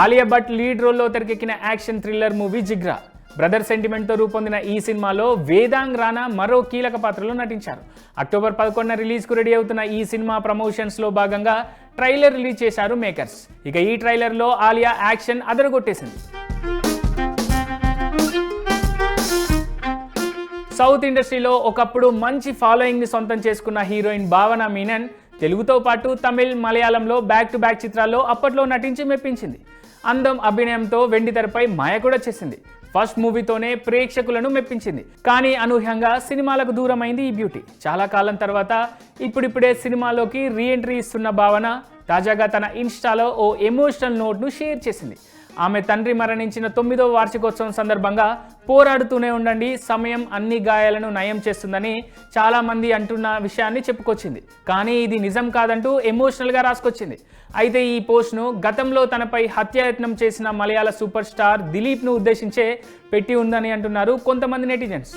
Alia Bhatt lead రోల్లో తెరకెక్కిన action thriller movie Jigra. Brother సెంటిమెంట్తో రూపొందిన ఈ సినిమాలో వేదాంగ్ రానా మరో కీలక పాత్రలో నటించారు. అక్టోబర్ పదకొండున రిలీజ్కు రెడీ అవుతున్న ఈ సినిమా ప్రమోషన్స్లో భాగంగా ట్రైలర్ రిలీజ్ చేశారు మేకర్స్ ఇక ఈ ట్రైలర్లో ఆలియా యాక్షన్ అదరగొట్టేసింది. సౌత్ ఇండస్ట్రీలో ఒకప్పుడు మంచి ఫాలోయింగ్ని సొంతం చేసుకున్న హీరోయిన్ భావన మీనన్ తెలుగుతో పాటు తమిళ్ మలయాళంలో బ్యాక్ టు బ్యాక్ చిత్రాల్లో అప్పట్లో నటించి మెప్పించింది. అందం అభినయంతో వెండి తెరపై మాయ కూడా చేసింది. ఫస్ట్ మూవీతోనే ప్రేక్షకులను మెప్పించింది. కానీ అనూహ్యంగా సినిమాలకు దూరమైంది ఈ బ్యూటీ చాలా కాలం తర్వాత ఇప్పుడిప్పుడే సినిమాలోకి రీఎంట్రీ ఇస్తున్న భావన తాజాగా తన ఇన్స్టాలో ఓ ఎమోషనల్ నోట్ను షేర్ చేసింది. ఆమె తండ్రి మరణించిన తొమ్మిదో వార్షికోత్సవం సందర్భంగా పోరాడుతూనే ఉండండి. సమయం అన్ని గాయాలను నయం చేస్తుందని చాలామంది అంటున్న విషయాన్ని చెప్పుకొచ్చింది. కానీ ఇది నిజం కాదంటూ ఎమోషనల్గా రాసుకొచ్చింది. అయితే ఈ పోస్ట్ను గతంలో తనపై హత్యాయత్నం చేసిన మలయాళ సూపర్ స్టార్ దిలీప్ను ఉద్దేశించే పెట్టి ఉందని అంటున్నారు కొంతమంది నెటిజన్స్.